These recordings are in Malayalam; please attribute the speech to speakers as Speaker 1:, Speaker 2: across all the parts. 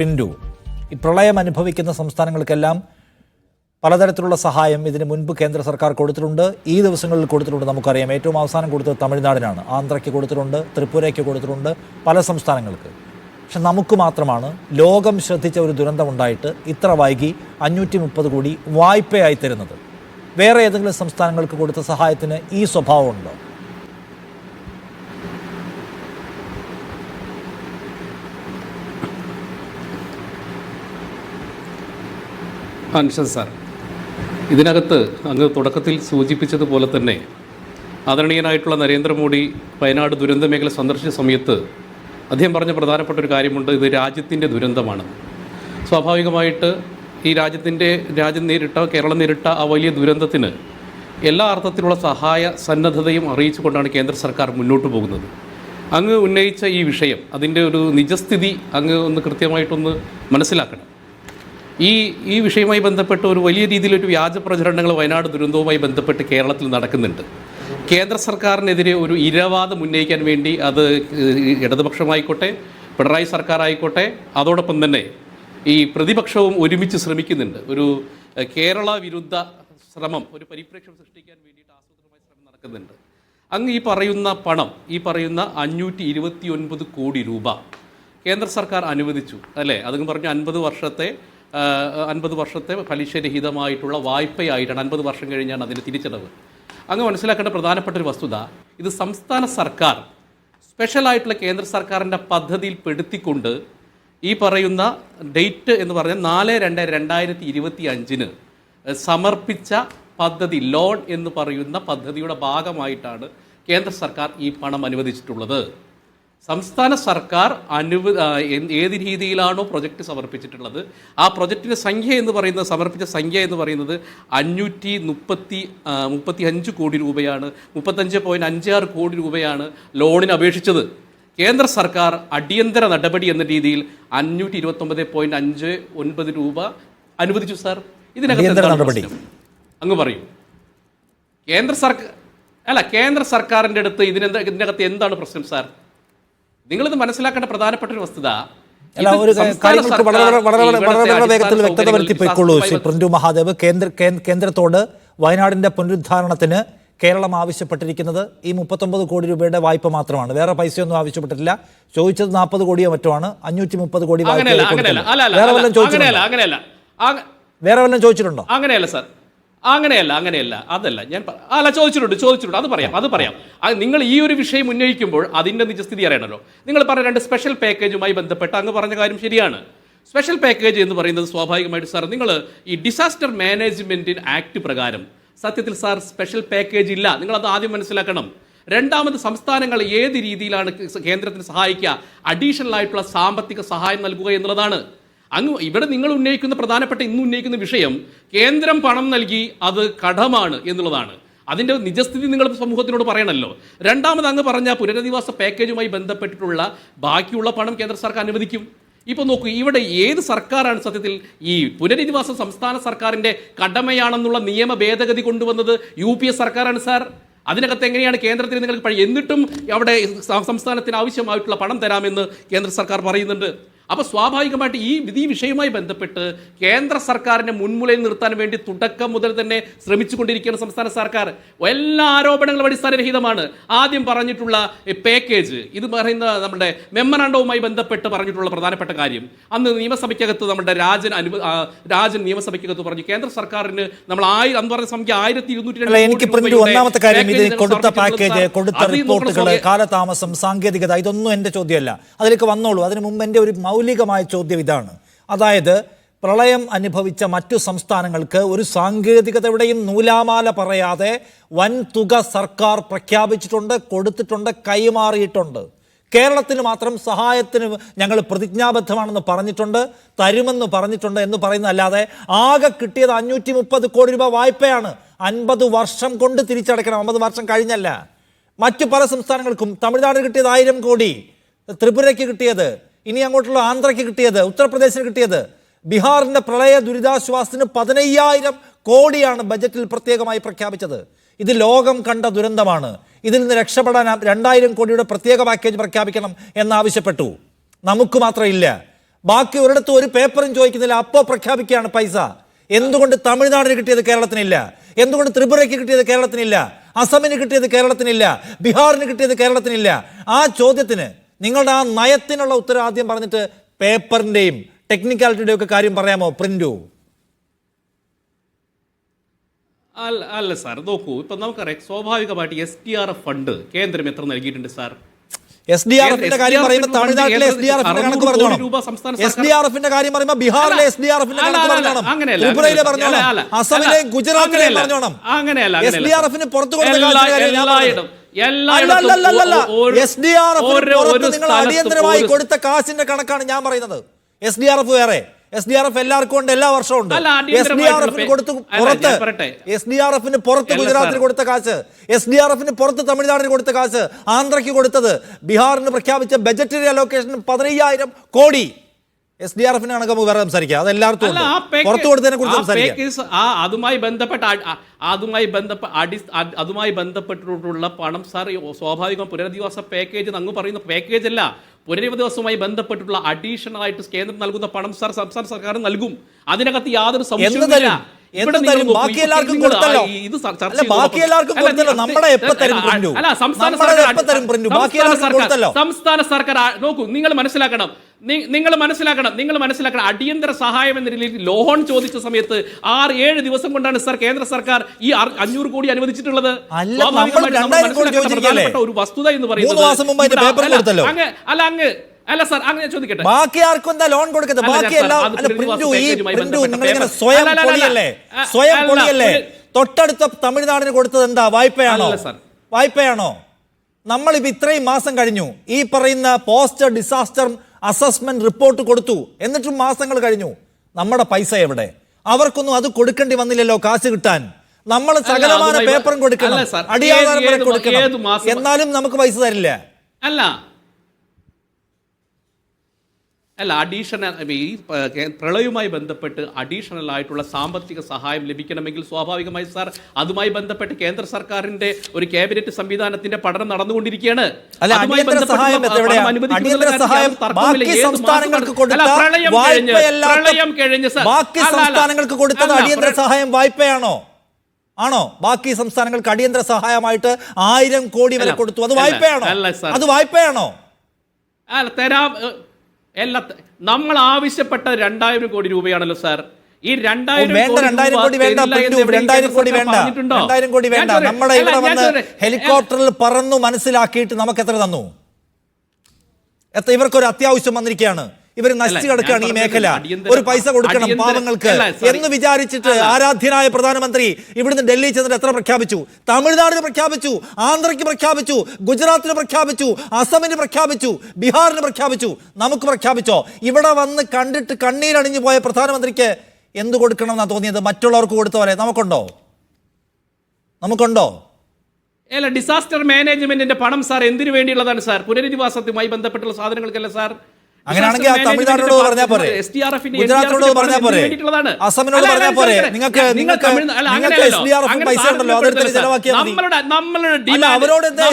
Speaker 1: പിന്റു. ഈ പ്രളയം അനുഭവിക്കുന്ന സംസ്ഥാനങ്ങൾക്കെല്ലാം പലതരത്തിലുള്ള സഹായം ഇതിന് മുൻപ് കേന്ദ്ര സർക്കാർ കൊടുത്തിട്ടുണ്ട്. ഈ ദിവസങ്ങളിൽ കൊടുത്തിട്ടുണ്ട് നമുക്കറിയാം. ഏറ്റവും അവസാനം കൊടുത്തത് തമിഴ്നാടിനാണ്. ആന്ധ്രയ്ക്ക് കൊടുത്തിട്ടുണ്ട് ത്രിപുരയ്ക്ക് കൊടുത്തിട്ടുണ്ട് പല സംസ്ഥാനങ്ങൾക്ക്. പക്ഷെ നമുക്ക് മാത്രമാണ് ലോകം ശ്രദ്ധിച്ച ഒരു ദുരന്തമുണ്ടായിട്ട് ഇത്ര വൈകി അഞ്ഞൂറ്റി മുപ്പത് കോടി വായ്പയായി തരുന്നത്. വേറെ ഏതെങ്കിലും സംസ്ഥാനങ്ങൾക്ക് കൊടുത്ത സഹായത്തിന് ഈ സ്വഭാവമുണ്ടോ?
Speaker 2: അൻഷദ് സാർ. ഇതിനകത്ത് അങ്ങ് തുടക്കത്തിൽ സൂചിപ്പിച്ചതുപോലെ തന്നെ ആദരണീയനായിട്ടുള്ള നരേന്ദ്രമോദി വയനാട് ദുരന്ത മേഖല സന്ദർശിച്ച സമയത്ത് അദ്ദേഹം പറഞ്ഞ പ്രധാനപ്പെട്ട ഒരു കാര്യമുണ്ട് ഇത് രാജ്യത്തിന്റെ ദുരന്തമാണ്. സ്വാഭാവികമായിട്ട് ഈ രാജ്യത്തിന്റെ രാജ്യം നേരിട്ട കേരളം നേരിട്ട ആ വലിയ ദുരന്തത്തിന് എല്ലാ അർത്ഥത്തിലുള്ള സഹായ സന്നദ്ധതയും അറിയിച്ചുകൊണ്ടാണ് കേന്ദ്ര സർക്കാർ മുന്നോട്ട് പോകുന്നത്. അങ്ങ് ഉന്നയിച്ച ഈ വിഷയം അതിന്റെ ഒരു നിജസ്ഥിതി അങ്ങ് ഒന്ന് കൃത്യമായിട്ടൊന്ന് മനസ്സിലാക്കണം. ഈ ഈ വിഷയവുമായി ബന്ധപ്പെട്ട് ഒരു വലിയ രീതിയിലൊരു വ്യാജ പ്രചരണങ്ങൾ വയനാട് ദുരന്തവുമായി ബന്ധപ്പെട്ട് കേരളത്തിൽ നടക്കുന്നുണ്ട്. കേന്ദ്ര സർക്കാരിനെതിരെ ഒരു ഇരവാദം ഉന്നയിക്കാൻ വേണ്ടി അത് ഇടതുപക്ഷമായിക്കോട്ടെ പിണറായി സർക്കാർ ആയിക്കോട്ടെ അതോടൊപ്പം തന്നെ ഈ പ്രതിപക്ഷവും ഒരുമിച്ച് ശ്രമിക്കുന്നുണ്ട്. ഒരു കേരള വിരുദ്ധ ശ്രമം ഒരു പരിപ്രേക്ഷ്യം സൃഷ്ടിക്കാൻ വേണ്ടിയിട്ട് ആസൂത്രണമായ ശ്രമം നടക്കുന്നുണ്ട്. അങ്ങ് ഈ പറയുന്ന പണം ഈ പറയുന്ന അഞ്ഞൂറ്റി ഇരുപത്തി ഒൻപത് കോടി രൂപ കേന്ദ്ര സർക്കാർ അനുവദിച്ചു അല്ലേ? അതും പറഞ്ഞു അൻപത് വർഷത്തെ അൻപത് വർഷത്തെ പലിശരഹിതമായിട്ടുള്ള വായ്പയായിട്ടാണ് അൻപത് വർഷം കഴിഞ്ഞാണ് അതിന് തിരിച്ചടവ്. അങ്ങ് മനസ്സിലാക്കേണ്ട പ്രധാനപ്പെട്ട ഒരു വസ്തുത ഇത് സംസ്ഥാന സർക്കാർ സ്പെഷ്യലായിട്ടുള്ള കേന്ദ്ര സർക്കാരിന്റെ പദ്ധതിയിൽ പെടുത്തിക്കൊണ്ട് ഈ പറയുന്ന ഡേറ്റ് എന്ന് പറഞ്ഞാൽ നാല് രണ്ട് രണ്ടായിരത്തി ഇരുപത്തി അഞ്ചിന് സമർപ്പിച്ച പദ്ധതി ലോൺ എന്ന് പറയുന്ന പദ്ധതിയുടെ ഭാഗമായിട്ടാണ് കേന്ദ്ര സർക്കാർ ഈ പണം അനുവദിച്ചിട്ടുള്ളത്. സംസ്ഥാന സർക്കാർ അനുവ ഏത് രീതിയിലാണോ പ്രൊജക്റ്റ് സമർപ്പിച്ചിട്ടുള്ളത്. ആ പ്രൊജക്റ്റിന്റെ സംഖ്യ എന്ന് പറയുന്നത് സമർപ്പിച്ച സംഖ്യ എന്ന് പറയുന്നത് അഞ്ഞൂറ്റി മുപ്പത്തി മുപ്പത്തി അഞ്ച് കോടി രൂപയാണ്. മുപ്പത്തഞ്ച് പോയിന്റ് അഞ്ചാറ് കോടി രൂപയാണ് ലോണിന് അപേക്ഷിച്ചത്. കേന്ദ്ര സർക്കാർ അടിയന്തര നടപടി എന്ന രീതിയിൽ അഞ്ഞൂറ്റി ഇരുപത്തൊമ്പത് പോയിന്റ് അഞ്ച് ഒൻപത് രൂപ അനുവദിച്ചു സാർ. ഇതിനകത്ത്. അങ്ങ് പറയും. കേന്ദ്ര സർക്കാർ അല്ല കേന്ദ്ര സർക്കാരിന്റെ അടുത്ത് ഇതിനെന്താ ഇതിനകത്ത് എന്താണ് പ്രശ്നം സാർ? നിങ്ങളിത് മനസ്സിലാക്കേണ്ട പ്രധാനപ്പെട്ട ഒരു വസ്തുത
Speaker 1: അല്ല ഒരു കാര്യങ്ങൾക്ക് വളരെ വളരെ വളരെ വേഗത്തിൽ വ്യക്തത വരുത്തി
Speaker 2: സൗകര്യങ്ങളിൽ
Speaker 1: ശ്രീ പ്രിന്റു മഹാദേവ്. കേന്ദ്ര കേന്ദ്രത്തോട് വയനാടിന്റെ പുനരുദ്ധാരണത്തിന് കേരളം ആവശ്യപ്പെട്ടിരിക്കുന്നത് ഈ മുപ്പത്തൊമ്പത് കോടി രൂപയുടെ വായ്പ മാത്രമാണ്. വേറെ പൈസയൊന്നും ആവശ്യപ്പെട്ടിട്ടില്ല. ചോദിച്ചത് നാൽപ്പത് കോടിയോ മറ്റോ ആണ്. അഞ്ഞൂറ്റി മുപ്പത് കോടി വല്ലതും ചോദിച്ചിട്ടുണ്ടോ? വേറെ വല്ലതും ചോദിച്ചിട്ടുണ്ടോ?
Speaker 2: അങ്ങനെയല്ല സാർ അങ്ങനെയല്ല അങ്ങനെയല്ല. അതല്ല ഞാൻ അല്ല ചോദിച്ചിട്ടുണ്ട് ചോദിച്ചിട്ടുണ്ട്. അത് പറയാം അത് പറയാം. നിങ്ങൾ ഈ ഒരു വിഷയം ഉന്നയിക്കുമ്പോൾ അതിന്റെ നിജസ്ഥിതി അറിയണമല്ലോ. നിങ്ങൾ പറഞ്ഞ രണ്ട് സ്പെഷ്യൽ പാക്കേജുമായി ബന്ധപ്പെട്ട് അങ്ങ് പറഞ്ഞ കാര്യം ശരിയാണ്. സ്പെഷ്യൽ പാക്കേജ് എന്ന് പറയുന്നത് സ്വാഭാവികമായിട്ട് സാർ നിങ്ങൾ ഈ ഡിസാസ്റ്റർ മാനേജ്മെന്റ് ആക്ട് പ്രകാരം സത്യത്തിൽ സാർ സ്പെഷ്യൽ പാക്കേജ് ഇല്ല. നിങ്ങൾ അത് ആദ്യം മനസ്സിലാക്കണം. രണ്ടാമത് സംസ്ഥാനങ്ങൾ ഏത് രീതിയിലാണ് കേന്ദ്രത്തിന് സഹായിക്കുക? അഡീഷണൽ ആയിട്ടുള്ള സാമ്പത്തിക സഹായം നൽകുക എന്നുള്ളതാണ്. അങ്ങ് ഇവിടെ നിങ്ങൾ ഉന്നയിക്കുന്ന പ്രധാനപ്പെട്ട ഇന്ന് ഉന്നയിക്കുന്ന വിഷയം കേന്ദ്രം പണം നൽകി അത് കടമാണ് എന്നുള്ളതാണ്. അതിന്റെ നിജസ്ഥിതി നിങ്ങൾ സമൂഹത്തിനോട് പറയണമല്ലോ രണ്ടാമത് അങ്ങ് പറഞ്ഞ പുനരധിവാസ പാക്കേജുമായി ബന്ധപ്പെട്ടിട്ടുള്ള ബാക്കിയുള്ള പണം കേന്ദ്ര സർക്കാർ അനുവദിക്കും. ഇപ്പോൾ നോക്കൂ ഇവിടെ ഏത് സർക്കാരാണ് സത്യത്തിൽ ഈ പുനരധിവാസ സംസ്ഥാന സർക്കാരിന്റെ കടമയാണെന്നുള്ള നിയമ ഭേദഗതി കൊണ്ടുവന്നത് യു പി എ സർക്കാരാണ് സാർ? അതിനകത്ത് എങ്ങനെയാണ് കേന്ദ്രത്തിന് നിങ്ങൾക്ക് എന്നിട്ടും അവിടെ സംസ്ഥാനത്തിന് ആവശ്യമായിട്ടുള്ള പണം തരാമെന്ന് കേന്ദ്ര സർക്കാർ പറയുന്നുണ്ട്. അപ്പോൾ സ്വാഭാവികമായിട്ട് ഈ ഈ വിഷയവുമായി ബന്ധപ്പെട്ട് കേന്ദ്ര സർക്കാരിനെ മുൻമുലയിൽ നിർത്താൻ വേണ്ടി തുടക്കം മുതൽ തന്നെ ശ്രമിച്ചുകൊണ്ടിരിക്കുകയാണ് സംസ്ഥാന സർക്കാർ. എല്ലാ ആരോപണങ്ങളും അടിസ്ഥാനരഹിതമാണ്. ആദ്യം പറഞ്ഞിട്ടുള്ള പാക്കേജ് ഇത് പറയുന്ന നമ്മുടെ മെമ്മറാണ്ടവുമായി ബന്ധപ്പെട്ട് പറഞ്ഞിട്ടുള്ള പ്രധാനപ്പെട്ട കാര്യം. അന്ന് നിയമസഭയ്ക്കകത്ത് നമ്മുടെ രാജൻ അനു രാജൻ നിയമസഭയ്ക്കകത്ത് പറഞ്ഞു കേന്ദ്ര സർക്കാരിന് നമ്മൾ ആയിരം അന്ന് പറഞ്ഞ സംഖ്യ ആയിരത്തി ഇരുന്നൂറ്റി
Speaker 1: എനിക്ക് ഒന്നാമത്തെ കാര്യം ഇത് കൊടുത്ത പാക്കേജ് കൊടുത്ത റിപ്പോർട്ടുകൾ കാലതാമസം സാങ്കേതികത ഇതൊന്നും എന്റെ ചോദ്യമല്ല. അതിലേക്ക് വന്നോളൂ. അതിന് മുമ്പ് എന്റെ ഒരു മൗലികമായ ചോദ്യം ഇതാണ്. അതായത് പ്രളയം അനുഭവിച്ച മറ്റു സംസ്ഥാനങ്ങൾക്ക് ഒരു സാങ്കേതികതയുടെയും നൂലാമാല പറയാതെ വൻ തുക സർക്കാർ പ്രഖ്യാപിച്ചിട്ടുണ്ട് കൊടുത്തിട്ടുണ്ട് കൈമാറിയിട്ടുണ്ട്. കേരളത്തിന് മാത്രം സഹായത്തിന് ഞങ്ങൾ പ്രതിജ്ഞാബദ്ധമാണെന്ന് പറഞ്ഞിട്ടുണ്ട് തരുമെന്ന് പറഞ്ഞിട്ടുണ്ട് എന്ന് പറയുന്നതല്ലാതെ ആകെ കിട്ടിയത് അഞ്ഞൂറ്റി മുപ്പത് കോടി രൂപ വായ്പയാണ്. അൻപത് വർഷം കൊണ്ട് തിരിച്ചടയ്ക്കണം. അമ്പത് വർഷം കഴിഞ്ഞല്ല. മറ്റു പല സംസ്ഥാനങ്ങൾക്കും തമിഴ്നാട് കിട്ടിയത് ആയിരം കോടി. ത്രിപുരയ്ക്ക് കിട്ടിയത് ഇനി അങ്ങോട്ടുള്ള ആന്ധ്രയ്ക്ക് കിട്ടിയത് ഉത്തർപ്രദേശിന് കിട്ടിയത് ബീഹാറിന്റെ പ്രളയ ദുരിതാശ്വാസത്തിന് പതിനയ്യായിരം കോടിയാണ് ബജറ്റിൽ പ്രത്യേകമായി പ്രഖ്യാപിച്ചത്. ഇത് ലോകം കണ്ട ദുരന്തമാണ്. ഇതിൽ നിന്ന് രക്ഷപ്പെടാൻ രണ്ടായിരം കോടിയുടെ പ്രത്യേക പാക്കേജ് പ്രഖ്യാപിക്കണം എന്നാവശ്യപ്പെട്ടു. നമുക്ക് മാത്രം ഇല്ല ബാക്കി ഒരിടത്തും ഒരു പേപ്പറും ചോദിക്കുന്നില്ല. അപ്പോൾ പ്രഖ്യാപിക്കുകയാണ് പൈസ. എന്തുകൊണ്ട് തമിഴ്നാടിന് കിട്ടിയത് കേരളത്തിനില്ല? എന്തുകൊണ്ട് ത്രിപുരയ്ക്ക് കിട്ടിയത് കേരളത്തിനില്ല? അസമിന് കിട്ടിയത് കേരളത്തിനില്ല? ബീഹാറിന് കിട്ടിയത് കേരളത്തിനില്ല? ആ ചോദ്യത്തിന് നിങ്ങളുടെ ആ നയത്തിനുള്ള ഉത്തരം ആദ്യം പറഞ്ഞിട്ട് പേപ്പറിന്റെയും ടെക്നിക്കാലിറ്റിയുടെയും ഒക്കെ കാര്യം പറയാമോ? പ്രിന്റു
Speaker 2: അല്ല അല്ല സാർ നോക്കൂ ഇപ്പം നമുക്കറിയാം സ്വാഭാവികമായിട്ട് S D R F fund കേന്ദ്രം എത്ര നൽകിയിട്ടുണ്ട് സാർ?
Speaker 1: എസ് ഡി ആർ എഫിന്റെ കാര്യം പറയുമ്പോൾ തമിഴ്നാട്ടിലെ എസ് ഡി ആർ എഫിന്റെ കണക്ക്
Speaker 2: സംസ്ഥാന
Speaker 1: എസ് ഡി ആർ എഫിന്റെ കാര്യം പറയുമ്പോൾ ബീഹാറിലെ എസ് ഡി ആർ എഫിന്റെ കണക്ക്
Speaker 2: പറഞ്ഞോളാം.
Speaker 1: ത്രിപുരയിലെ
Speaker 2: പറഞ്ഞോളാം.
Speaker 1: അസമിലെയും ഗുജറാത്തിലെയും
Speaker 2: അങ്ങനെയല്ല,
Speaker 1: എസ് ഡി. ആർ എഫിന് പുറത്തു കൊടുത്ത എസ് ഡി ആർ നിങ്ങൾ അടിയന്തരമായി കൊടുത്ത കാശിന്റെ കണക്കാണ് ഞാൻ പറയുന്നത്. എസ് ഡി ആർ എഫ് വേറെ. എസ് ഡി ആർ എഫ് എല്ലാവർക്കും ഉണ്ട് എല്ലാ വർഷവും ഉണ്ട്. എസ് ഡി ആർ എഫിന് കൊടുത്ത് പുറത്ത്. എസ് ഡി ആർ എഫിന് പുറത്ത് ഗുജറാത്തിന്. കൊടുത്ത കാശ് എസ് ഡി ആർ എഫിന് പുറത്ത് തമിഴ്നാടിന് കൊടുത്ത കാശ് ആന്ധ്രയ്ക്ക് കൊടുത്തത് ബീഹാറിന് പ്രഖ്യാപിച്ച ബജറ്ററി അലോക്കേഷൻ പതിനയ്യായിരം കോടി. എസ് ഡി ആർ എഫിനെ കണക്ക് നമുക്ക് വേറെ സംസാരിക്കാം. അത് പുറത്തു കൊടുത്തതിനെ കുറിച്ച് സംസാരിക്കാം.
Speaker 2: ആ അതുമായി ബന്ധപ്പെട്ട അതുമായി ബന്ധപ്പെട്ട അടി അതുമായി ബന്ധപ്പെട്ടിട്ടുള്ള പണം സാർ സ്വാഭാവികം പുനരധിവാസ പാക്കേജ് അങ്ങ് പറയുന്ന പാക്കേജ് അല്ല. പുനരധിവാസവുമായി ബന്ധപ്പെട്ടിട്ടുള്ള അഡീഷണൽ ആയിട്ട് കേന്ദ്രം നൽകുന്ന പണം സാർ സംസ്ഥാന സർക്കാർ നൽകും. അതിനകത്ത് യാതൊരു സംശയവുമില്ല.
Speaker 1: ബാക്കി എല്ലാവർക്കും കൊടുത്തല്ലോ. ബാക്കി എല്ലാവർക്കും കൊടുത്തല്ലോ.
Speaker 2: നീ-
Speaker 1: നമ്മുടെ എപ്പോ തരും പ്രിന്റു? നമ്മുടെ എപ്പോ തരും പ്രിന്റു? ബാക്കി
Speaker 2: സംസ്ഥാന
Speaker 1: എല്ലാവർക്കും
Speaker 2: സർക്കാർ
Speaker 1: കൊടുത്തല്ലോ.
Speaker 2: സംസ്ഥാന സർക്കാർ നോക്കൂ നിങ്ങൾ മനസ്സിലാക്കണം. നിങ്ങൾ മനസ്സിലാക്കണം നിങ്ങൾ മനസ്സിലാക്കണം. അടിയന്തര സഹായം എന്ന രീതിയിൽ ലോൺ ചോദിച്ച സമയത്ത് ആറ് ഏഴ് ദിവസം കൊണ്ടാണ് സർ കേന്ദ്ര സർക്കാർ ഈ അഞ്ഞൂറ് കോടി അനുവദിച്ചിട്ടുള്ളത്. ഒരു വസ്തുത എന്ന് പറയുന്നത്. അങ്ങ് അല്ല അങ്ങ് അല്ല സർ അങ്ങനെ ചോദിക്കട്ടെ.
Speaker 1: ബാക്കി ആർക്കും എന്താ ലോൺ കൊടുക്കുന്നത്
Speaker 2: അല്ല,
Speaker 1: ബാക്കി എല്ലാം സ്വയം പൊളിയല്ലേ? സ്വയം പൊളിയല്ലേ? തൊട്ടടുത്ത തമിഴ്നാടിന് കൊടുത്തത് എന്താ? വായ്പയാണോ? വായ്പയാണോ? നമ്മളിപ്പോ ഇത്രയും മാസം കഴിഞ്ഞു. ഈ പറയുന്ന പോസ്റ്റർ ഡിസാസ്റ്റർ അസസ്മെന്റ് റിപ്പോർട്ട് കൊടുത്തു. എന്നിട്ടും മാസങ്ങൾ കഴിഞ്ഞു. നമ്മുടെ പൈസ എവിടെ? അവർക്കൊന്നും അത് കൊടുക്കേണ്ടി വന്നില്ലല്ലോ കാശ് കിട്ടാൻ. നമ്മൾ സകലമാന
Speaker 2: ബ-
Speaker 1: പേപ്പറും കൊടുക്കണം. അടിയാധാരം കൊടുക്കണം. എന്നാലും നമുക്ക് പൈസ തരില്ല.
Speaker 2: അല്ല അല്ല അഡീഷണൽ ഈ പ്രളയവുമായി ബന്ധപ്പെട്ട് അഡീഷണൽ ആയിട്ടുള്ള സാമ്പത്തിക സഹായം ലഭിക്കണമെങ്കിൽ സ്വാഭാവികമായി സാർ അതുമായി ബന്ധപ്പെട്ട് കേന്ദ്ര സർക്കാരിന്റെ ഒരു ക്യാബിനറ്റ് സംവിധാനത്തിന്റെ പഠനം നടന്നുകൊണ്ടിരിക്കുകയാണ്.
Speaker 1: അടിയന്തര സഹായം വായ്പയാണോ? ആണോ? ബാക്കി സംസ്ഥാനങ്ങൾക്ക് അടിയന്തര സഹായമായിട്ട് ആയിരം കോടി വരെ കൊടുത്തു. അത് വായ്പയാണോ. അത് വായ്പയാണോ?
Speaker 2: അല്ല തരാം എല്ലാ നമ്മൾ ആവശ്യപ്പെട്ട രണ്ടായിരം കോടി രൂപയാണല്ലോ സാർ. ഈ രണ്ടായിരം
Speaker 1: വേണ്ട
Speaker 2: കോടി
Speaker 1: വേണ്ട രണ്ടായിരം കോടി വേണ്ട? രണ്ടായിരം കോടി വേണ്ട. നമ്മുടെ ഇവിടെ വന്ന് ഹെലികോപ്റ്ററിൽ പറന്നു മനസ്സിലാക്കിയിട്ട് നമുക്ക് എത്ര തന്നു? എത്ര ഇവർക്കൊരു അത്യാവശ്യം വന്നിരിക്കുകയാണ്. ഇവർ നശിച്ചു കിടക്കുകയാണ് ഈ മേഖല. ഒരു പൈസ കൊടുക്കണം പാവങ്ങൾക്ക്. എന്ന് വിചാരിച്ചിട്ട്. ആരാധ്യനായ പ്രധാനമന്ത്രി ഇവിടുന്ന് ഡൽഹി ചെന്നിട്ട് എത്ര പ്രഖ്യാപിച്ചു? തമിഴ്നാടിന് പ്രഖ്യാപിച്ചു ആന്ധ്രയ്ക്ക് പ്രഖ്യാപിച്ചു ഗുജറാത്തിന് പ്രഖ്യാപിച്ചു അസമിന് പ്രഖ്യാപിച്ചു ബീഹാറിന് പ്രഖ്യാപിച്ചു. നമുക്ക് പ്രഖ്യാപിച്ചോ? ഇവിടെ വന്ന് കണ്ടിട്ട് കണ്ണീരണിഞ്ഞു പോയ പ്രധാനമന്ത്രിക്ക് എന്ത് കൊടുക്കണമെന്നാ തോന്നിയത്? മറ്റുള്ളവർക്ക് കൊടുത്ത പോലെ. നമുക്കുണ്ടോ? നമുക്കുണ്ടോ?
Speaker 2: അല്ല ഡിസാസ്റ്റർ മാനേജ്മെന്റിന്റെ പണം സാർ എന്തിനു വേണ്ടിയുള്ളതാണ് സാർ? പുനരധിവാസത്തുമായി ബന്ധപ്പെട്ടുള്ള സാധനങ്ങൾക്കല്ല സാർ.
Speaker 1: അങ്ങനെയാണെങ്കിൽ തമിഴ്നാട്ടിനോട് പറഞ്ഞാൽ പോരെ. ഗുജറാത്തിനോട് പറഞ്ഞാൽ പോരെ. അസമിനോട് പറഞ്ഞാൽ പോരെ. നിങ്ങൾക്ക് നിങ്ങൾക്ക് നിങ്ങൾക്ക് എസ് ഡി ആർ എഫ് പൈസ ഉണ്ടല്ലോ അതെടുത്ത് ചെലവാക്കിയാൽ അവരോട് എന്താ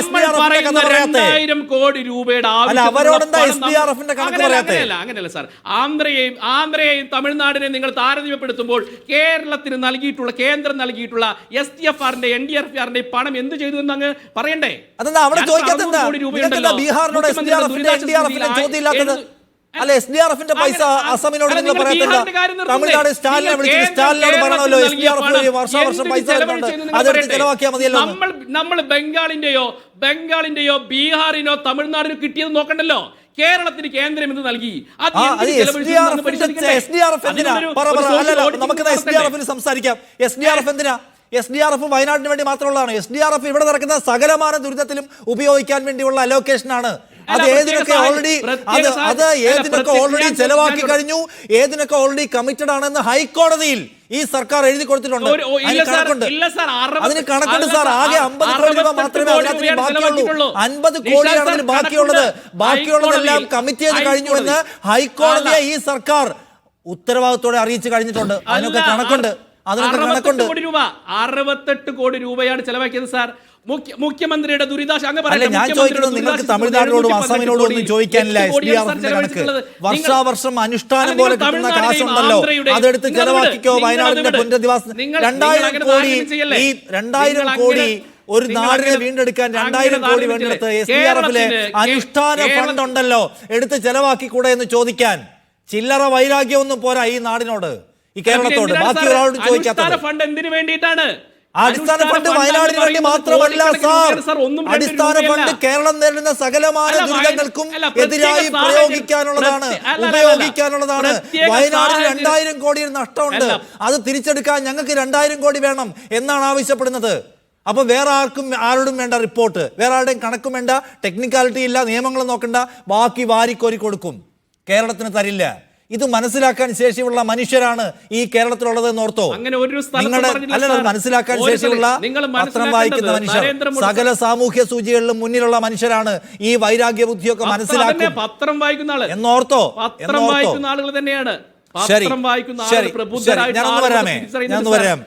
Speaker 1: കഥ പറയാത്തെ?
Speaker 2: രണ്ടായിരം കോടി രൂപയുടെ
Speaker 1: അല്ല, അവരോട് എന്താ
Speaker 2: ഡി
Speaker 1: ആർ ന്റെ കണക്ക് പറയാത്തെ?
Speaker 2: അങ്ങനെയല്ല സാർ ആന്ധ്രയെയും ആന്ധ്രയെയും തമിഴ്നാടിനെയും നിങ്ങൾ താരതമ്യപ്പെടുത്തുമ്പോൾ കേരളത്തിന് നൽകിയിട്ടുള്ള കേന്ദ്രം നൽകിയിട്ടുള്ള എസ് ടി എഫ് ആറിന്റെ എൻ ഡി എഫ് ആറിന്റെ പണം എന്ത് ചെയ്തു എന്ന് അങ്ങ് പറയണ്ടേ?
Speaker 1: അതെന്താ? അവിടെ ചോദിക്കാത്ത ബീഹാറിനോട് എസ് ഡി ആർ എഫിന്റെ എൻ ഡി ആർ എഫിന്റെ ചോദ്യം ഇല്ലാത്തത്? അല്ല എസ് ഡി ആർ എഫിന്റെ പൈസ അസമിനോട് നിങ്ങൾ
Speaker 2: പറയത്തില്ല.
Speaker 1: തമിഴ്നാട് സ്റ്റാലിനെ
Speaker 2: വിളിച്ചു
Speaker 1: സ്റ്റാലിനോട് പറയണമല്ലോ എസ് ഡി ആർ എഫ് വർഷാവർഷം പൈസ അതെടുത്ത് ചെലവാക്കിയാൽ മതിയല്ലോ.
Speaker 2: നമ്മൾ നമ്മൾ ബംഗാളിന്റെയോ ബംഗാളിന്റെയോ ബീഹാറിനോ തമിഴ്നാടിനോ കിട്ടിയത് നോക്കണ്ടല്ലോ. കേരളത്തിന് കേന്ദ്രം എന്ന് നൽകി
Speaker 1: നമുക്ക് എസ് ഡി ആർ എഫിന് സംസാരിക്കാം. എസ് ഡി ആർ എഫ് എന്തിനാ? എസ് ഡി ആർ എഫ് വയനാടിന് വേണ്ടി മാത്രമുള്ളതാണ്. എസ് ഡി ആർ എഫ് ഇവിടെ നടക്കുന്ന സകലമാന ദുരിതത്തിലും ഉപയോഗിക്കാൻ വേണ്ടിയുള്ള അലോക്കേഷൻ ആണ്. അത് ഏതിനൊക്കെ ഓൾറെഡി അത് അത് ഏതിനൊക്കെ ഓൾറെഡി ചെലവാക്കി കഴിഞ്ഞു ഏതിനൊക്കെ ഓൾറെഡി കമ്മിറ്റഡ് ആണെന്ന് ഹൈക്കോടതിയിൽ ഈ സർക്കാർ എഴുതി കൊടുത്തിട്ടുണ്ട്. അതിന് കണക്കുണ്ട്.
Speaker 2: സാർ,
Speaker 1: ആകെ അമ്പത് കോടി രൂപ മാത്രമേ അതിനകത്ത് ബാക്കിയുള്ളൂ. അൻപത്
Speaker 2: കോടിയാണെങ്കിൽ
Speaker 1: കോടിയാണ് അതിന് ബാക്കിയുള്ളത്. ബാക്കിയുള്ളതെല്ലാം കമ്മിറ്റ് ചെയ്ത് കഴിഞ്ഞു എന്ന് ഹൈക്കോടതിയെ ഈ സർക്കാർ ഉത്തരവാദിത്തോടെ അറിയിച്ചു കഴിഞ്ഞിട്ടുണ്ട്. അതിനൊക്കെ കണക്കുണ്ട്. അതിനൊക്കെ കണക്കുണ്ട്.
Speaker 2: കോടി രൂപ. അറുപത്തെട്ട് കോടി രൂപയാണ് ചെലവാക്കിയത് സാർ. മുഖ്യമന്ത്രിയുടെ ദുരിതാശ അങ്ങ് പറയട്ടെ,
Speaker 1: ഞാൻ ചോദിക്കുന്നത് നിങ്ങൾക്ക് തമിഴ്നാടിനോടും അസമിനോടും ഒന്നും ചോദിക്കാനില്ല. എസ് ഡി ആർ എഫിന്റെ കണക്ക്. വർഷാവർഷം അനുഷ്ഠാനം പോലെ കിട്ടുന്ന കാശുണ്ടല്ലോ അതെടുത്ത് ചെലവാക്കിക്കോ വയനാടിന്റെ പുനരധിവാസം. രണ്ടായിരം കോടി ഈ രണ്ടായിരം കോടി ഒരു നാടിനെ വീണ്ടെടുക്കാൻ രണ്ടായിരം കോടി വേണ്ടെടുത്ത് എസ് ഡി ആർ എഫിലെ അനുഷ്ഠാന ഫണ്ട് ഉണ്ടല്ലോ. എടുത്ത് ചെലവാക്കിക്കൂടെ എന്ന് ചോദിക്കാൻ. ചില്ലറ വൈരാഗ്യമൊന്നും പോരാ ഈ നാടിനോട് ഈ കേരളത്തോട്. ബാക്കി ഒരാളോട് ചോദിക്കാത്ത
Speaker 2: ഫണ്ട് എന്തിനു വേണ്ടിയിട്ടാണ്?
Speaker 1: അടിസ്ഥാന ഫണ്ട് വയനാടിന് വേണ്ടി മാത്രമല്ല സാർ. അടിസ്ഥാന ഫണ്ട് കേരളം നേരിടുന്ന സകലമായ ദുരിതങ്ങൾക്കും എതിരായി പ്രയോഗിക്കാനുള്ളതാണ്. ഉപയോഗിക്കാനുള്ളതാണ്. വയനാടിന് രണ്ടായിരം കോടി നഷ്ടമുണ്ട്. അത് തിരിച്ചെടുക്കാൻ ഞങ്ങൾക്ക് രണ്ടായിരം കോടി വേണം എന്നാണ് ആവശ്യപ്പെടുന്നത്. അപ്പൊ വേറെ ആർക്കും ആരോടും വേണ്ട റിപ്പോർട്ട്. വേറെ ആരുടെയും കണക്കും വേണ്ട. ടെക്നിക്കാലിറ്റി ഇല്ല നിയമങ്ങൾ നോക്കണ്ട. ബാക്കി വാരിക്കോരി കൊടുക്കും. കേരളത്തിന് തരില്ല. ഇത് മനസ്സിലാക്കാൻ ശേഷിയുള്ള മനുഷ്യരാണ് ഈ കേരളത്തിലുള്ളത് എന്ന് ഓർത്തോ?
Speaker 2: അങ്ങനെ ഒരു സ്ഥലത്തും
Speaker 1: നിങ്ങളുടെ അല്ലല്ല മനസ്സിലാക്കാൻ ശേഷിയുള്ള പത്രം വായിക്കുന്ന മനുഷ്യർ സകല സാമൂഹ്യ സൂചികളിലും മുന്നിലുള്ള മനുഷ്യരാണ് ഈ വൈരാഗ്യ ബുദ്ധിയൊക്കെ മനസ്സിലാക്കി
Speaker 2: പത്രം വായിക്കുന്ന ആൾ.
Speaker 1: എന്നോർത്തോ?
Speaker 2: പത്രം വായിക്കുന്ന ആളുകൾ തന്നെയാണ്.
Speaker 1: ശരി ശരി ഞാനൊന്ന് വരാമേ? ഞാനൊന്ന് വരാം.